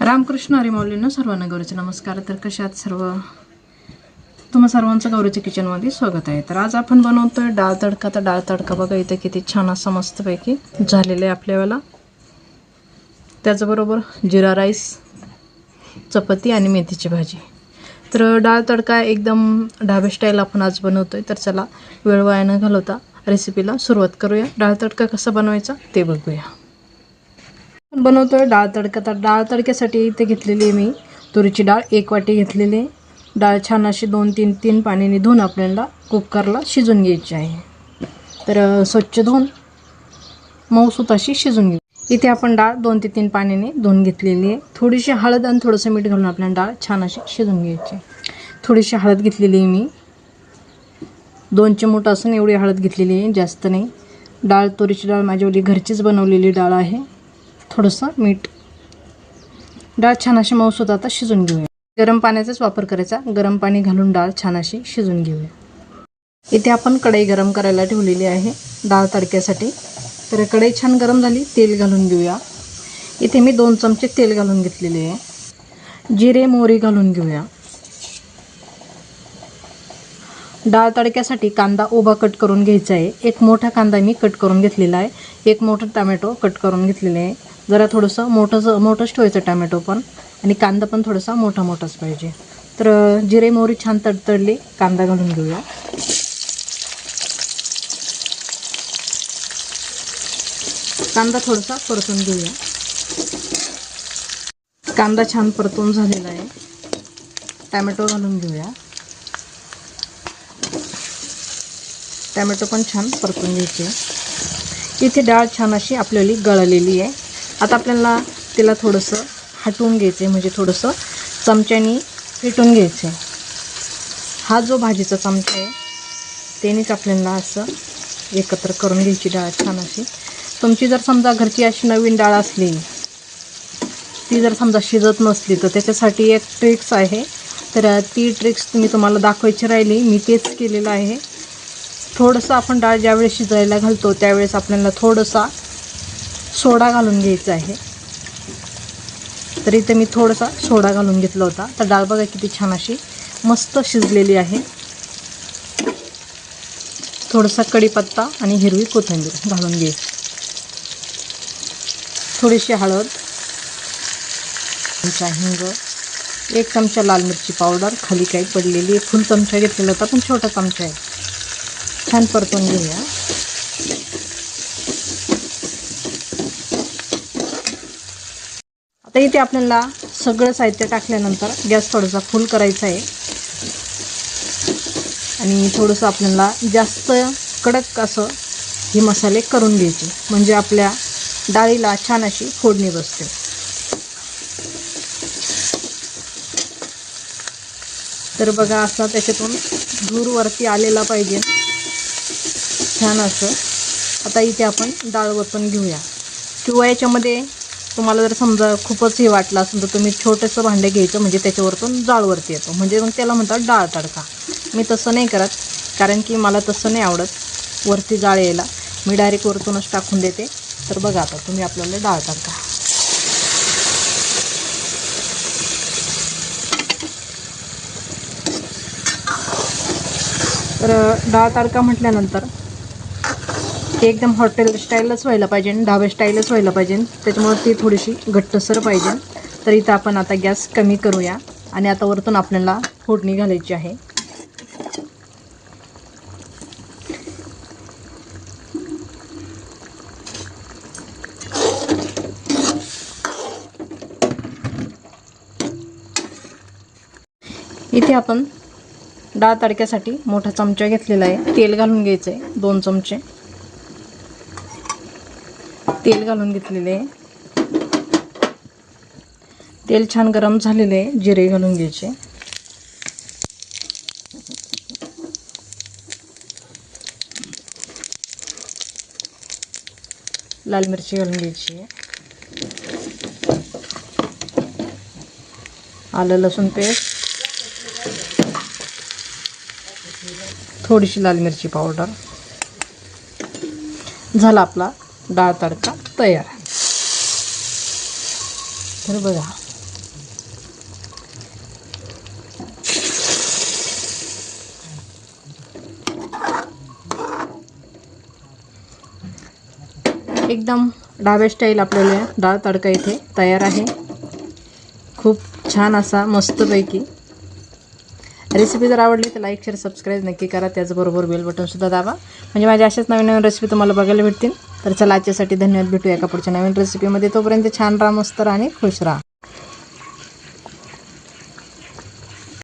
रामकृष्ण अरिमौलींना सर्वांना गौरीचे नमस्कार. तर कशात सर्व? तुम्हा सर्वांचं गौरीच्या किचनमध्ये स्वागत आहे. तर आज आपण बनवतोय डाळ तडका. तर डाळ तडका बघा इथे किती छान असा मस्तपैकी झालेलं आहे आपल्याला त्याचबरोबर जिरा राईस चपाती आणि मेथीची भाजी. तर डाळ तडका एकदम ढाबे स्टाईल आपण आज बनवतोय. तर चला वेळ वाया न घालवता रेसिपीला सुरुवात करूया. डाळ तडका कसा बनवायचा ते बघूया. बनवतो आहे डाळ तडका. तर डाळ तडक्यासाठी इथे घेतलेली आहे मी तुरीची डाळ. एक वाटी घेतलेली आहे. डाळ छान अशी दोन तीन तीन पाण्याने धुवून आपल्याला कुकरला शिजून घ्यायची आहे. तर स्वच्छ धुवून मऊसूत अशी शिजून घेऊ. इथे आपण डाळ दोन ते तीन पाण्याने धुवून घेतलेली आहे. थोडीशी हळद आणि थोडंसं मीठ घालून आपल्याला डाळ छान अशी शिजून घ्यायची आहे. थोडीशी हळद घेतलेली आहे मी. दोन चिमूट असून एवढी हळद घेतलेली आहे जास्त नाही. डाळ तुरीची डाळ माझ्यावली घरचीच बनवलेली डाळ आहे. थोडंसं मीठ. डाळ छान अशी मऊसूत आता शिजून घेऊया. गरम पाण्याचाच वापर करायचा. गरम पाणी घालून डाळ छान अशी शिजून घेऊया. इथे आपण कढई गरम करायला ठेवलेली आहे डाळ तडक्यासाठी. तर कढई छान गरम झाली तेल घालून घेऊया. इथे मी दोन चमचे तेल घालून घेतलेले आहे. जिरे मोहरी घालून घेऊया. डाळ तडक्यासाठी कांदा उभा कट करून घ्यायचा आहे. एक मोठा कांदा मी कट करून घेतलेला आहे. एक मोठं टमॅटो कट करून घेतलेलं आहे. जरा थोडंसं मोठंच मोठंच ठेवायचं टमॅटो पण. आणि कांदा पण थोडासा मोठा मोठाच पाहिजे. तर जिरे मोहरी छान तडतडली. कांदा घालून घेऊया. कांदा थोडासा परतून घेऊया. कांदा छान परतून झालेला आहे. टॅमॅटो घालून घेऊया. टॅमॅटो पण छान परतून घ्यायचे. इथे डाळ छान अशी आपल्याला गळलेली आहे. आता आपल्याला तिला थोडंसं हटवून घ्यायचं आहे म्हणजे थोडंसं चमच्याने फेटून घ्यायचं आहे हा जो भाजीचा चमचा आहे त्यानेच आपल्याला असं एकत्र करून घ्यायची डाळ छान अशी. तुमची जर समजा घरची अशी नवीन डाळ असली ती जर समजा शिजत नसली तर त्याच्यासाठी एक ट्रिक्स आहे. तर ती ट्रिक्स मी तुम्हाला दाखवायची राहिली. मी तेच केलेलं आहे. थोडंसं आपण डाळ ज्यावेळेस शिजायला घालतो त्यावेळेस आपल्याला थोडंसा सोडा घालून घ्यायचा आहे. तर इथे मी थोडासा सोडा घालून घेतला होता. तर डाळ बघा किती छान अशी मस्त शिजलेली आहे. थोडासा कढीपत्ता आणि हिरवी कोथिंबीर घालून घे. थोडीशी हळद चमचा हिंग एक चमचा लाल मिरची पावडर खाली काही पडलेली फुल चमचा घेतलेला होता पण छोटा चमचा आहे. छान परतून घेऊया. आता इथे आपल्याला सगळं साहित्य टाकल्यानंतर गॅस थोडासा फुल करायचा आहे. आणि थोडंसं आपल्याला जास्त कडक असं हे मसाले करून घ्यायचे. म्हणजे आपल्या डाळीला छान अशी फोडणी बसते. तर बघा असा त्याच्यातून दूरवरती आलेला पाहिजे. छान असं. आता इथे आपण डाळ वतून घेऊया. किंवा याच्यामध्ये तुम्हाला जर समजा खूपच हे वाटलं असेल तर तुम्ही छोटंसं भांडं घ्यायचं म्हणजे त्याच्यावरतून डाळवरती येतो. म्हणजे मग त्याला म्हणतात डाळ तडका. मी तसं नाही करत कारण की मला तसं नाही आवडत वरती जाळ यायला. मी डायरेक्ट वरतूनच टाकून देते. तर बघा आता तुम्ही आपल्याला डाळ तडका. तर डाळ तडका म्हटल्यानंतर ते एकदम हॉटेल स्टाईलच व्हायला पाहिजे ढाबे स्टाईलच व्हायला पाहिजे. त्याच्यामुळे ती थोडीशी घट्टसर पाहिजे. तर इथं आपण आता गॅस कमी करूया. आणि आता वरतून आपल्याला फोडणी घालायची आहे. इथे आपण डाळ तडक्यासाठी मोठा चमचा घेतलेला आहे. तेल घालून घ्यायचं आहे दोन चमचे. तेल घालून घेतलेले तेल छान गरम झालेले आहे जिरे घालून घ्यायचे. लाल मिरची घालून घ्यायची आहे. आलं लसूण पेस्ट. थोडीशी लाल मिरची पावडर. झाला आपला. डाळ तडका तयार आहे. तर बघा. एकदम डाबे स्टाईल आपल्याला डाळ तडका इथे तयार आहे. खूप छान असा मस्तपैकी. रेसिपी जर आवडली तर लाईक शेअर सबस्क्राईब नक्की करा. त्याचबरोबर बेल बटनसुद्धा दाबा. म्हणजे माझ्या अशाच नवीन नवीन रेसिपी तुम्हाला बघायला भेटतील. तर चला आजच्यासाठी धन्यवाद. भेटूया एका पुढच्या नवीन रेसिपीमध्ये तोपर्यंत छान राहा मस्त राहा आणि खुश राहा.